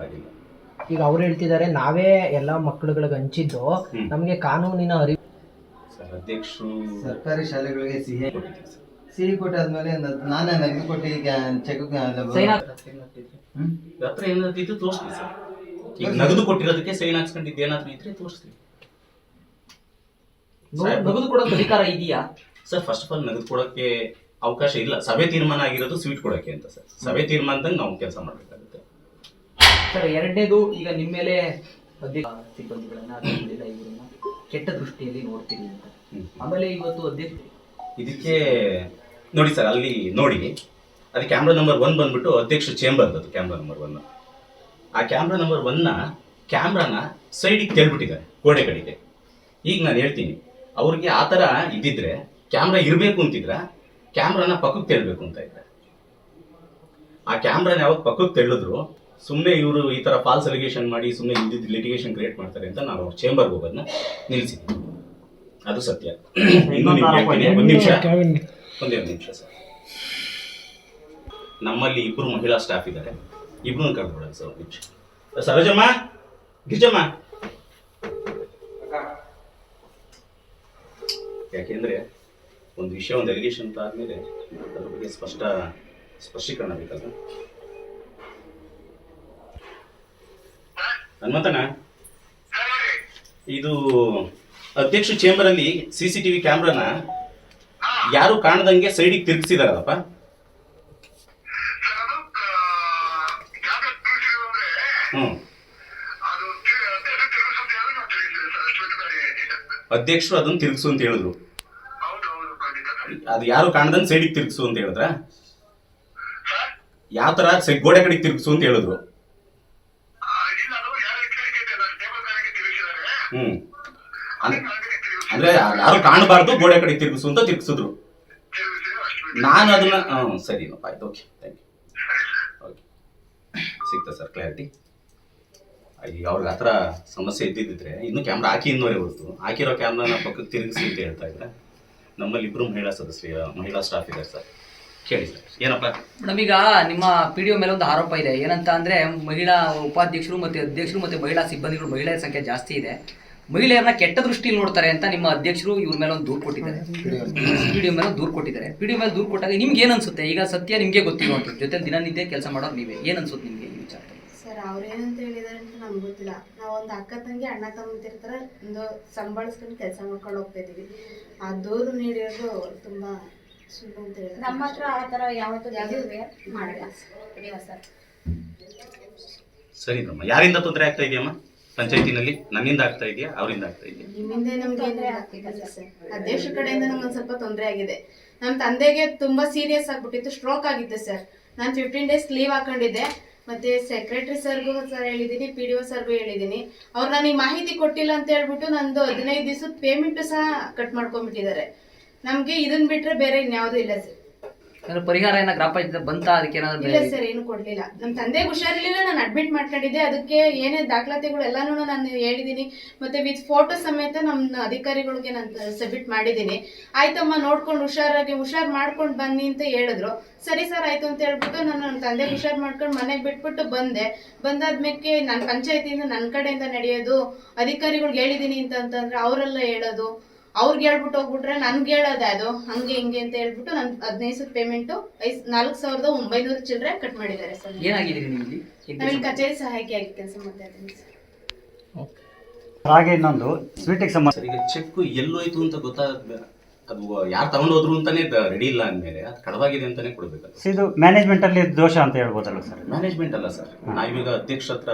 ಗೊತ್ತಾಗಿಲ್ಲ. ಈಗ ಅವ್ರು ಹೇಳ್ತಿದ್ದಾರೆ ನಾವೇ ಎಲ್ಲಾ ಮಕ್ಕಳುಗಳಿಗೆ ಹಂಚಿದ್ದು ನಮಗೆ ಕಾನೂನಿನ ಅರಿವು ಸರ್ ಅಧ್ಯಕ್ಷರು ಸರ್ಕಾರಿ ಶಾಲೆಗಳಿಗೆ ಸಿಹಿ ಕೊಟ್ಟಿದ್ದೀವಿ ಸರ್. ಸಿಹಿ ಕೊಟ್ಟಾದ್ಮೇಲೆ ನ- ನಾನೇ ನಗದು ಕೊಟ್ಟು ಈಗ ಚೆಕ್ ಹತ್ರ ಏನಾದ್ರು ತೋರಿಸ್ತೀವಿ ಸರ್. ಈಗ ನಗದು ಕೊಟ್ಟಿರೋದಕ್ಕೆ ಸೈನ್ ಹಾಕ್ಸ್ಕೊಂಡಿದ್ದು ಏನಾದ್ರು ಇದ್ರೆ ತೋರಿಸ್ತೀವಿ ನಗದು ಕೊಡೋಕೆ ಅಧಿಕಾರ ಇದೆಯಾ? ಸರ್ ಫಸ್ಟ್ ಆಫ್ ಆಲ್ ನಗದು ಕೊಡೋಕೆ ಅವಕಾಶ ಇಲ್ಲ. ಸಭೆ ತೀರ್ಮಾನ ಆಗಿರೋದು ಸ್ವೀಟ್ ಕೊಡೋಕೆ ಅಂತ ಸರ್. ಸಭೆ ತೀರ್ಮಾನದಂಗೆ ನಾವು ಕೆಲಸ ಮಾಡಬೇಕಾಗುತ್ತೆ. ಸರ್ ಎರಡನೇದು ಈಗ ನಿಮ್ಮ ಮೇಲೆ ಅಧ್ಯಕ್ಷ ಸಿಬ್ಬಂದಿಗಳನ್ನ ಇವರನ್ನ ಕೆಟ್ಟ ದೃಷ್ಟಿಯಲ್ಲಿ ನೋಡ್ತೀನಿ ಅಂತ. ಆಮೇಲೆ ಇವತ್ತು ಅಧ್ಯಕ್ಷ ಇದಕ್ಕೆ ನೋಡಿ ಸರ್ ಅಲ್ಲಿ ನೋಡಿ ಅದು ಕ್ಯಾಮ್ರಾ ನಂಬರ್ ಒನ್ ಬಂದ್ಬಿಟ್ಟು ಅಧ್ಯಕ್ಷ ಚೇಂಬರ್ ಅದು ಕ್ಯಾಮ್ರಾ ನಂಬರ್ ಒನ್ ಆ ಕ್ಯಾಮ್ರಾ ನಂಬರ್ ಒನ್ನ ಕ್ಯಾಮ್ರಾನ ಸೈಡಿಗೆ ತೆಳ್ಬಿಟ್ಟಿದ್ದಾರೆ ಗೋಡೆ ಕಡೆಗೆ ಈಗ ನಾನು ಹೇಳ್ತೀನಿ ಅವ್ರಿಗೆ ಆ ಥರ ಇದ್ದಿದ್ರೆ ಕ್ಯಾಮ್ರಾ ಇರಬೇಕು ಅಂತಿದ್ರ ಕ್ಯಾಮ್ರಾನ ಪಕ್ಕಕ್ಕೆ ತೆರಬೇಕು ಅಂತ ಇದ್ದಾರೆ. ಆ ಕ್ಯಾಮ್ರಾನ ಯಾವಾಗ ಪಕ್ಕಕ್ಕೆ ತೆಳ್ಳಿದ್ರು ಸುಮ್ಮನೆ ಇವರು ಈ ಥರ ಫಾಲ್ಸ್ ಅಲಿಗೇಷನ್ ಮಾಡಿ ಸುಮ್ಮನೆ ಇದ್ದಿದ್ದು ಲಿಟಿಗೇಷನ್ ಕ್ರಿಯೇಟ್ ಮಾಡ್ತಾರೆ ಅಂತ ನಾನು ನಾವು ಚೇಂಬರ್ಗೆ ಹೋಗೋದನ್ನ ನಿಲ್ಲಿಸಿದ್ವಿ ಅದು ಸತ್ಯ. ಇನ್ನು ನಿಮ್ಗೆ ಹೇಳ್ತೀನಿ. ಒಂದ್ ನಿಮಿಷ. ಒಂದೇ ಒಂದು ನಿಮಿಷ ಸರ್. ನಮ್ಮಲ್ಲಿ ಇಬ್ಬರು ಮಹಿಳಾ ಸ್ಟಾಫ್ ಇದ್ದಾರೆ. ಇಬ್ರು ಕರೆದ್ಬಿಡೋಣ ಸರ್ ಒಂದು ನಿಮಿಷ. ಸರೋಜಮ್ಮ ಗಿರಿಜಮ್ಮ. ಯಾಕೆಂದ್ರೆ ಒಂದು ವಿಷಯ ಒಂದು ಅಲಿಗೇಷನ್ ಅಂತ ಆದ್ಮೇಲೆ ಅದ್ರ ಬಗ್ಗೆ ಸ್ಪಷ್ಟ ಸ್ಪಷ್ಟೀಕರಣ ಬೇಕಲ್ಲ ಹನುಮಂತನ ಇದು ಅಧ್ಯಕ್ಷ ಚೇಂಬರ್ ಅಲ್ಲಿ ಸಿ ಸಿ ಟಿವಿ ಕ್ಯಾಮ್ರಾನ ಯಾರು ಕಾಣದಂಗೆ ಸೈಡಿಗೆ ತಿರುಗಿಸಿದಾರಲ್ಲಪ್ಪ? ಹ್ಮ್. ಅಧ್ಯಕ್ಷರು ಅದನ್ನ ತಿರುಗಿಸು ಅಂತ ಹೇಳಿದ್ರು. ಅದು ಯಾರು ಕಾಣದಂಗೆ ಸೈಡಿಗೆ ತಿರುಗಿಸು ಅಂತ ಹೇಳಿದ್ರ? ಯಾವ ತರ ಗೋಡೆ ಕಡೆಗೆ ತಿರುಗಿಸು ಅಂತ ಹೇಳಿದ್ರು. ಹ್ಮ್. ಅಂದ್- ಅಂದ್ರೆ ಯಾರು ಕಾಣಬಾರ್ದು ಗೋಡೆ ಕಡೆ ತಿರುಗಿಸು ಅಂತ ತಿರುಗಿಸಿದ್ರು. ನಾನು ಅದನ್ನ ಹ್ಮ್ ಸರಿನಪ್ಪ ಆಯ್ತು ಓಕೆ ಥ್ಯಾಂಕ್ ಯು ಓಕೆ ಸಿಗ್ತಾ ಸರ್ ಕ್ಲಾರಿಟಿ ಈಗ ಅವ್ರಿಗೆ ಆ ಥರ ಸಮಸ್ಯೆ ಇದ್ದಿದ್ದರೆ ಇನ್ನೂ ಕ್ಯಾಮ್ರಾ ಹಾಕಿ ಇನ್ನೂರೇ ಹೊರತು ಹಾಕಿರೋ ಕ್ಯಾಮ್ರಾನ ಪಕ್ಕಕ್ಕೆ ತಿರುಗಿಸಿ ಅಂತ ಹೇಳ್ತಾ ಇದ್ರೆ ನಮ್ಮಲ್ಲಿ ಇಬ್ಬರು ಮಹಿಳಾ ಸದಸ್ಯ ಮಹಿಳಾ ಸ್ಟಾಫ್ ಇದ್ದಾರೆ ಸರ್ ಕೇಳಿ ಸರ್. ಏನಪ್ಪ? ಮೇಡಮ್ ಈಗ ನಿಮ್ಮ ಪಿ ಡಿ ಮೇಲೆ ಒಂದು ಆರೋಪ ಇದೆ. ಏನಂತ ಅಂದ್ರೆ ಮಹಿಳಾ ಉಪಾಧ್ಯಕ್ಷರು ಮತ್ತೆ ಅಧ್ಯಕ್ಷರು ಮತ್ತೆ ಮಹಿಳಾ ಸಿಬ್ಬಂದಿಗಳು ಮಹಿಳೆಯರ ಸಂಖ್ಯೆ ಜಾಸ್ತಿ ಇದೆ. ಮಹಿಳೆಯರನ್ನ ಕೆಟ್ಟ ದೃಷ್ಟಿಯಲ್ಲಿ ನೋಡ್ತಾರೆ ಅಂತ ನಿಮ್ಮ ಅಧ್ಯಕ್ಷರು ಇವ್ರ ಮೇಲೆ ಒಂದು ದೂರು ಕೊಟ್ಟಿದ್ದಾರೆ. ಪಿ ಡಿ ಮೇಲೆ ಒಂದು ದೂರು ಕೊಟ್ಟಿದ್ದಾರೆ. ಪಿ ಡಿ ಮೇಲೆ ದೂರು ಕೊಟ್ಟಾಗ ನಿಮ್ಗೆ ಏನ್ ಅನ್ಸುತ್ತೆ? ಈಗ ಸತ್ಯ ನಿಮ್ಗೆ ಅಂತ ಜೊತೆ ದಿನನಿತ್ಯ ಕೆಲಸ ಮಾಡೋರು ನೀವೇ. ಏನ್ ಅನ್ಸುತ್ತೆ ನಿಮ್ಗೆ ಈ ವಿಚಾರ? ಸರ್ ಅವ್ರೇನಂತ ಹೇಳಿದಾರೆ ಅಂತ ನಮ್ಗೆ ಗೊತ್ತಿಲ್ಲ. ನಾವು ಒಂದು ಅಕ್ಕ ತಂಗಿ ಅಣ್ಣ ತಮ್ಮಂದಿರ ಥರ ಒಂದು ಸಂಬಳಿಸ್ಕೊಂಡು ಕೆಲಸ ಮಾಡ್ಕೊಂಡು ಹೋಗ್ತಾ ಇದೀವಿ ಆ ದೂರು ನೀಡಿರೋದು ತುಂಬಾ ನಮ್ಮ ಹತ್ರ ಆ ಥರ ಯಾವತ್ತೂ ಯಾವುದೂ ಮಾಡಿಲ್ಲ. ಸರ್. ಸರಿ ನಮ್ಮ ಯಾರಿಂದ ತೊಂದರೆ ಆಗ್ತಾ ಇದೆಯಮ್ಮ? ಪಂಚಾಯತಿನಲ್ಲಿ ನನ್ನಿಂದ ಆಗ್ತಾ ಇದೆಯಾ? ಅವರಿಂದ ಆಗ್ತಾ ಇದೆಯಾ? ನಿಮ್ಮಿಂದ ನಮ್ಗೆ ಅಂದ್ರೆ ಸರ್. ಅಧ್ಯಕ್ಷ ಕಡೆಯಿಂದ ನಮ್ಗೆ ಒಂದು ಸ್ವಲ್ಪ ತೊಂದರೆ ಆಗಿದೆ. ನಮ್ಮ ತಂದೆಗೆ ತುಂಬಾ ಸೀರಿಯಸ್ ಆಗ್ಬಿಟ್ಟಿತ್ತು ಸ್ಟ್ರೋಕ್ ಆಗಿತ್ತು ಸರ್. ನಾನು ಫಿಫ್ಟೀನ್ ಡೇಸ್ ಲೀವ್ ಹಾಕೊಂಡಿದ್ದೆ. ಮತ್ತೆ ಸೆಕ್ರೆಟರಿ ಸರ್ಗೂ ಸರ್ ಹೇಳಿದೀನಿ ಪಿ ಡಿ ಒ ಸರ್ಗೂ ಹೇಳಿದ್ದೀನಿ ಅವ್ರು ನನಗೆ ಮಾಹಿತಿ ಕೊಟ್ಟಿಲ್ಲ ಅಂತ ಹೇಳ್ಬಿಟ್ಟು ನಂದು ಹದಿನೈದು ದಿವಸದ ಪೇಮೆಂಟ್ ಸಹ ಕಟ್ ಮಾಡ್ಕೊಂಡ್ಬಿಟ್ಟಿದ್ದಾರೆ. ನಮ್ಗೆ ಇದನ್ ಬಿಟ್ರೆ ಬೇರೆ ಇನ್ಯಾವುದೂ ಇಲ್ಲ ಸರ್. ಪರಿಹಾರ ಏನ ಗ್ರಾಮ ಪಂಚಾಯತ್ ಬಂತ? ಅದಕ್ಕೆ ಏನಾದ್ರು ಇಲ್ಲ ಸರ್ ಏನು ಕೊಡ್ಲಿಲ್ಲ. ನಮ್ ತಂದೆಗೆ ಹುಷಾರಿರ್ಲಿಲ್ಲ ನಾನು ಅಡ್ಮಿಟ್ ಮಾಡ್ಕೊಂಡಿದ್ದೆ. ಅದಕ್ಕೆ ಏನೇ ದಾಖಲಾತಿಗಳು ಎಲ್ಲಾನು ನಾನು ಹೇಳಿದೀನಿ. ಮತ್ತೆ ವಿತ್ ಫೋಟೋ ಸಮೇತ ನಮ್ಮ ಅಧಿಕಾರಿಗಳಿಗೆ ನಾನು ಸಬ್ಮಿಟ್ ಮಾಡಿದ್ದೀನಿ ಆಯ್ತಮ್ಮ ನೋಡ್ಕೊಂಡು ಹುಷಾರಾಗಿ ಹುಷಾರ್ ಮಾಡ್ಕೊಂಡು ಬನ್ನಿ ಅಂತ ಹೇಳಿದ್ರು. ಸರಿ ಸರ್ ಆಯ್ತು ಅಂತ ಹೇಳ್ಬಿಟ್ಟು ನಾನು ನನ್ನ ತಂದೆ ಹುಷಾರ್ ಮಾಡ್ಕೊಂಡು ಮನೆಗೆ ಬಿಟ್ಬಿಟ್ಟು ಬಂದೆ. ಬಂದಾದ್ಮೇಲೆ ನನ್ನ ಪಂಚಾಯತಿಯಿಂದ ನನ್ನ ಕಡೆಯಿಂದ ನಡೆಯೋದು ಅಧಿಕಾರಿಗಳಿಗೆ ಹೇಳಿದ್ದೀನಿ ಅಂತ ಅಂತಂದ್ರೆ ಅವರೆಲ್ಲ ಹೇಳೋದು. ಅವ್ರಿಗೆ ಹೇಳ್ಬಿಟ್ಟು ಹೋಗ್ಬಿಟ್ರೆ ನನ್ಗೆ ಹೇಳೋದೆ ಅದು ಹಂಗೆ ಹಿಂಗೆ ಅಂತ ಹೇಳ್ಬಿಟ್ಟು ನನ್ ಹದಿನೈದು ಪೇಮೆಂಟ್ ಪೇಮೆಂಟು ಐದ್ ನಾಲ್ಕು ಸಾವಿರದ ಒಂಬೈನೂರು ಚಿಲ್ಲರೆ ಕಟ್ ಮಾಡಿದ್ದಾರೆ ಸರ್. ಏನಾಗಿದೆ ನಿಮಗೆ ನಾವಿಲ್ಲಿ ಕಚೇರಿ ಸಹಾಯಕಿಯಾಗಿ ಕೆಲಸ ಮಾಡ್ತಾ ಇದ್ದೀನಿ ಸರ್. ಹಾಗೆ ಇನ್ನೊಂದು ಸ್ವೀಟಿಗೆ ಸಂಬಂಧ ಚೆಕ್ ಎಲ್ಲೋಯ್ತು ಅಂತ ಗೊತ್ತಾಗ ಅದು ಯಾರು ತಗೊಂಡು ಹೋದ್ರು ಅಂತಾನೆ ರೆಡಿ ಇಲ್ಲ ಅಂದ್ಮೇಲೆ ಅದು ಕಡವಾಗಿದೆ ಅಂತಾನೆ ಕೊಡ್ಬೇಕಲ್ಲ ಇದು ಮ್ಯಾನೇಜ್ಮೆಂಟ್ ಅಲ್ಲಿ ದೋಷ ಅಂತ ಹೇಳ್ಬೋದಲ್ಲ ಸರ್? ಮ್ಯಾನೇಜ್ಮೆಂಟ್ ಅಲ್ಲ ಸರ್. ನಾವೀಗ ಅಧ್ಯಕ್ಷ ಹತ್ರ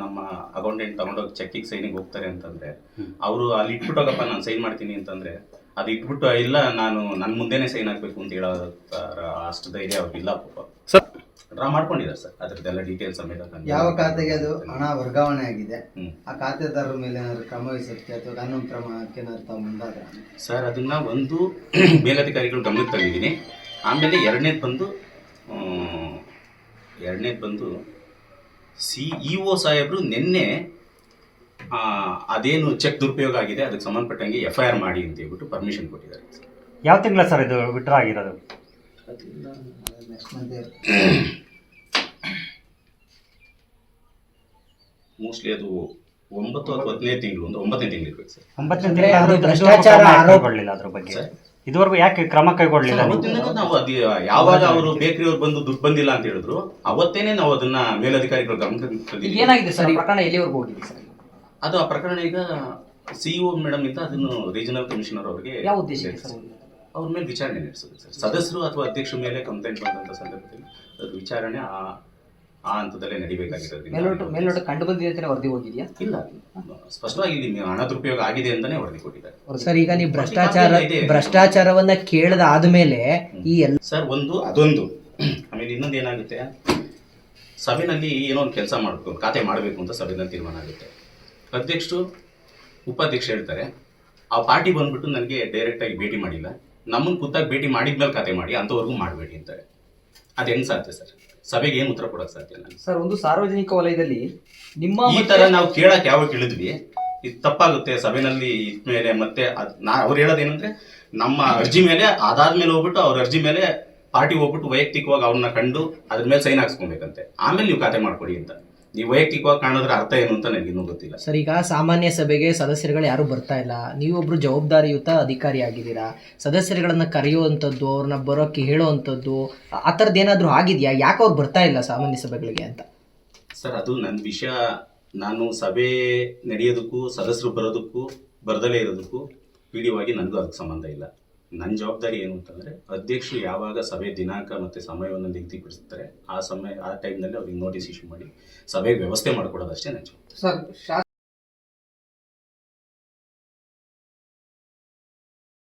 ನಮ್ಮ ಅಕೌಂಟೆಂಟ್ ತಗೊಂಡೋಗಿ ಚೆಕ್ಕಿಗೆ ಸೈನಿಗೆ ಹೋಗ್ತಾರೆ ಅಂತಂದ್ರೆ ಅವರು ಅಲ್ಲಿ ಇಟ್ಬಿಟ್ಟೋಗಪ್ಪ ನಾನು ಸೈನ್ ಮಾಡ್ತೀನಿ ಅಂತಂದ್ರೆ ಅದು ಇಟ್ಬಿಟ್ಟು ಇಲ್ಲ ನಾನು ನನ್ನ ಮುಂದೆನೆ ಸೈನ್ ಹಾಕ್ಬೇಕು ಅಂತ ಹೇಳೋ ಅಷ್ಟು ಧೈರ್ಯ ಅವ್ರಿಗೆ ಇಲ್ಲ ಪಾಪ ಡ್ರಾ ಮಾಡ್ಕೊಂಡಿದ್ದಾರೆ ಸರ್. ಅದ್ರದ್ದೆಲ್ಲ ಡೀಟೇಲ್ಸ್ ಸಮೇತ ಯಾವ ಖಾತೆಗೆ ಅದು ಹಣ ವರ್ಗಾವಣೆ ಆಗಿದೆ? ಹ್ಮ್. ಆ ಖಾತೆದಾರರ ಮೇಲೆ ಏನಾದರೂ ಕ್ರಮ ವಹಿಸೋದಕ್ಕೆ ಅಥವಾ ಕಾನೂನು ಕ್ರಮಕ್ಕೆ ಏನಾದ್ರು ತಾವು ಮುಂದಾದ್ರ? ಸರ್ ಅದನ್ನ ಒಂದು ಮೇಲಧಿಕಾರಿಗಳು ಗಮನಕ್ಕೆ ತಂದಿದ್ದೀನಿ. ಆಮೇಲೆ ಎರಡನೇದು ಬಂದು ಎರಡನೇದು ಬಂದು ಸಿ ಇ ಒ ಸಾಹೇಬರು ನಿನ್ನೆ ಆ, ಅದೇನು ಚೆಕ್ ದುರುಪಯೋಗ ಆಗಿದೆ ಅದಕ್ಕೆ ಸಂಬಂಧಪಟ್ಟಂಗೆ ಎಫ್ ಐ ಆರ್ ಮಾಡಿ ಅಂತ ಹೇಳ್ಬಿಟ್ಟು ಪರ್ಮಿಷನ್ ಕೊಟ್ಟಿದ್ದಾರೆ. ಯಾವ ತಿಂಗಳ ಸರ್ ಇದು ವಿಡ್ರಾ ಆಗಿರೋದು? ನೆಕ್ಸ್ಟ್ ಮಂತ್ ಮೋಸ್ಟ್ಲಿ ಅದು. ಒಂಬತ್ತು ಅಥವಾ ಹದಿನೈದು ತಿಂಗಳು ಒಂದು ಒಂಬತ್ತನೇ ತಿಂಗಳು ಇರ್ಬೇಕು ಸರ್. ಒಂಬತ್ತನೇ ಅಂದ್ರೆ ತಿಂಗಳು ಅದು ಭ್ರಷ್ಟಾಚಾರ ಇದುವರೆಗೂ ಕ್ರಮ ಆರೋಪ- ಕೈಗೊಳ್ಳಿಲ್ಲ ಅದ್ರ ಬಗ್ಗೆ. ಇದುವರೆಗೂ ಯಾಕೆ ಕ್ರಮ ಕೈಗೊಳ್ಳಿಲ್ಲ ನೀವು? ನಾವು ಅದು ಯಾವಾಗ ಅವರು ಬೇಕರಿ ಅವ್ರು ಬಂದು ದುಡ್ಡು ಬಂದಿಲ್ಲ ಅಂತ ಹೇಳಿದ್ರು ಅವತ್ತೇನೆ ನಾವು ಅದನ್ನ ಮೇಲಧಿಕಾರಿಗಳು ಗಮನಕ್ಕೆ. ಏನಾಗಿದೆ ಸರ್? ಈ ಪ್ರಕರಣ ಎಲ್ಲಿವರೆಗೂ ಹೋಗಿದೆ ಸರ್? ಅದು ಆ ಪ್ರಕರಣ ಈಗ ಸಿಇಒ ಮೇಡಮ್ ಇಂದ ಅದನ್ನು ರೀಜನಲ್ ಕಮಿಷನರ್ ಅವರಿಗೆ ಯಾವ ಉದ್ದೇಶ ಸರ್? ಅವ್ರ ಮೇಲೆ ವಿಚಾರಣೆ ನಡೆಸೋದು ಸರ್. ಸದಸ್ಯರು ಅಥವಾ ಅಧ್ಯಕ್ಷರ ಮೇಲೆ ಕಂಪ್ಲೇಂಟ್ ಬಂದಂತ ಸಂದರ್ಭದಲ್ಲಿ ಅದ್ರ ವಿಚಾರಣೆ ಆ ಆ ಹಂತದಲ್ಲೇ ನಡಿಬೇಕಾಗಿರೋದ್ರಿಂದ ಮೇಲ್ನೋಟ ಮೇಲ್ನೋಟ ಕಂಡು ಬಂದಿದೆ ಅಂತಾನೆ ವರದಿ ಹೋಗಿದ್ಯಾ? ಇಲ್ಲ ಸ್ಪಷ್ಟವಾಗಿ ಇಲ್ಲಿ ಹಣ ದುರುಪಯೋಗ ಆಗಿದೆ ಅಂತಾನೆ ವರದಿ ಕೊಟ್ಟಿದ್ದಾರೆ. ಸರ್ ಈಗ ನೀವು ಭ್ರಷ್ಟಾಚಾರ. ಭ್ರಷ್ಟಾಚಾರವನ್ನ ಕೇಳದ ಆದ್ಮೇಲೆ ಈ ಎಲ್ಲ ಸರ್ ಒಂದು ಅದೊಂದು. ಆಮೇಲೆ ಇನ್ನೊಂದು ಏನಾಗುತ್ತೆ? ಸಭೆನಲ್ಲಿ ಏನೋ ಒಂದು ಕೆಲಸ ಮಾಡಬೇಕು ಖಾತೆ ಮಾಡಬೇಕು ಅಂತ ಸಭೆನಲ್ಲಿ ತೀರ್ಮಾನ ಆಗುತ್ತೆ. ಅಧ್ಯಕ್ಷರು ಉಪಾಧ್ಯಕ್ಷ ಹೇಳ್ತಾರೆ ಆ ಪಾರ್ಟಿ ಬಂದ್ಬಿಟ್ಟು ನನಗೆ ಡೈರೆಕ್ಟಾಗಿ ಭೇಟಿ ಮಾಡಿಲ್ಲ. ನಮ್ಮನ್ನು ಖುದ್ದಾಗಿ ಭೇಟಿ ಮಾಡಿದ್ಮೇಲೆ ಕತೆ ಮಾಡಿ ಅಂಥವ್ರಿಗೂ ಮಾಡಬೇಡಿ ಅಂತಾರೆ. ಅದು ಹೆಂಗ್ ಸಾಧ್ಯ ಸರ್? ಸಭೆಗೆ ಏನು ಉತ್ತರ ಕೊಡೋಕೆ ಸಾಧ್ಯ ನಾನು ಸರ್ ಒಂದು ಸಾರ್ವಜನಿಕ ವಲಯದಲ್ಲಿ ನಿಮ್ಮ ಈ ತರ ನಾವು ಕೇಳಕ್ ಯಾವಾಗ ಕೇಳಿದ್ವಿ ಇದು ತಪ್ಪಾಗುತ್ತೆ ಸಭೆನಲ್ಲಿ ಇದ್ಮೇಲೆ ಮತ್ತೆ ಅದ್ ನಾ ಅವ್ರು ಹೇಳೋದೇನಂದ್ರೆ ನಮ್ಮ ಅರ್ಜಿ ಮೇಲೆ ಅದಾದ್ಮೇಲೆ ಹೋಗ್ಬಿಟ್ಟು ಅವ್ರ ಅರ್ಜಿ ಮೇಲೆ ಪಾರ್ಟಿ ಹೋಗ್ಬಿಟ್ಟು ವೈಯಕ್ತಿಕವಾಗಿ ಅವ್ರನ್ನ ಕಂಡು ಅದ್ರ ಮೇಲೆ ಸೈನ್ ಹಾಕ್ಸ್ಕೊಬೇಕಂತೆ. ಆಮೇಲೆ ನೀವು ಖಾತೆ ಮಾಡ್ಕೊಡಿ ಅಂತ. ನೀವು ವೈಯಕ್ತಿಕವಾಗಿ ಕಾಣೋದ್ರ ಅರ್ಥ ಏನು ಅಂತ ನನಗೆ ಇನ್ನೂ ಗೊತ್ತಿಲ್ಲ. ಸರ್ ಈಗ ಸಾಮಾನ್ಯ ಸಭೆಗೆ ಸದಸ್ಯರುಗಳು ಯಾರು ಬರ್ತಾ ಇಲ್ಲ. ನೀವೊಬ್ರು ಜವಾಬ್ದಾರಿಯುತ ಅಧಿಕಾರಿ ಆಗಿದ್ದೀರಾ? ಸದಸ್ಯರುಗಳನ್ನ ಕರೆಯುವಂಥದ್ದು ಅವ್ರನ್ನ ಬರೋಕೆ ಹೇಳುವಂಥದ್ದು ಆ ಥರದ್ದು ಏನಾದರೂ ಆಗಿದೆಯಾ? ಯಾಕೆ ಅವ್ರು ಬರ್ತಾ ಇಲ್ಲ ಸಾಮಾನ್ಯ ಸಭೆಗಳಿಗೆ ಅಂತ? ಸರ್ ಅದು ನನ್ನ ವಿಷಯ. ನಾನು ಸಭೆ ನಡೆಯೋದಕ್ಕೂ ಸದಸ್ಯರು ಬರೋದಕ್ಕೂ ಬರದಲ್ಲೇ ಇರೋದಕ್ಕೂ ವಿಡಿಯೋವಾಗಿ ನನಗೂ ಅದಕ್ಕೆ ಸಂಬಂಧ ಇಲ್ಲ. ನನ್ನ ಜವಾಬ್ದಾರಿ ಏನು ಅಂತಂದ್ರೆ, ಅಧ್ಯಕ್ಷರು ಯಾವಾಗ ಸಭೆ ದಿನಾಂಕ ಮತ್ತೆ ಸಮಯವನ್ನು ನಿಗದಿಪಡಿಸ್ತಾರೆ, ಆ ಸಮಯ, ಆ ಟೈಮ್ನಲ್ಲಿ ಅವ್ರಿಗೆ ನೋಟಿಸ್ ಇಶ್ಯೂ ಮಾಡಿ, ಸಭೆಗೆ ವ್ಯವಸ್ಥೆ ಮಾಡ್ಕೊಡೋದಷ್ಟೇ ನನ್ನ ಜವಾಬ್ದಾರಿ. ಸರ್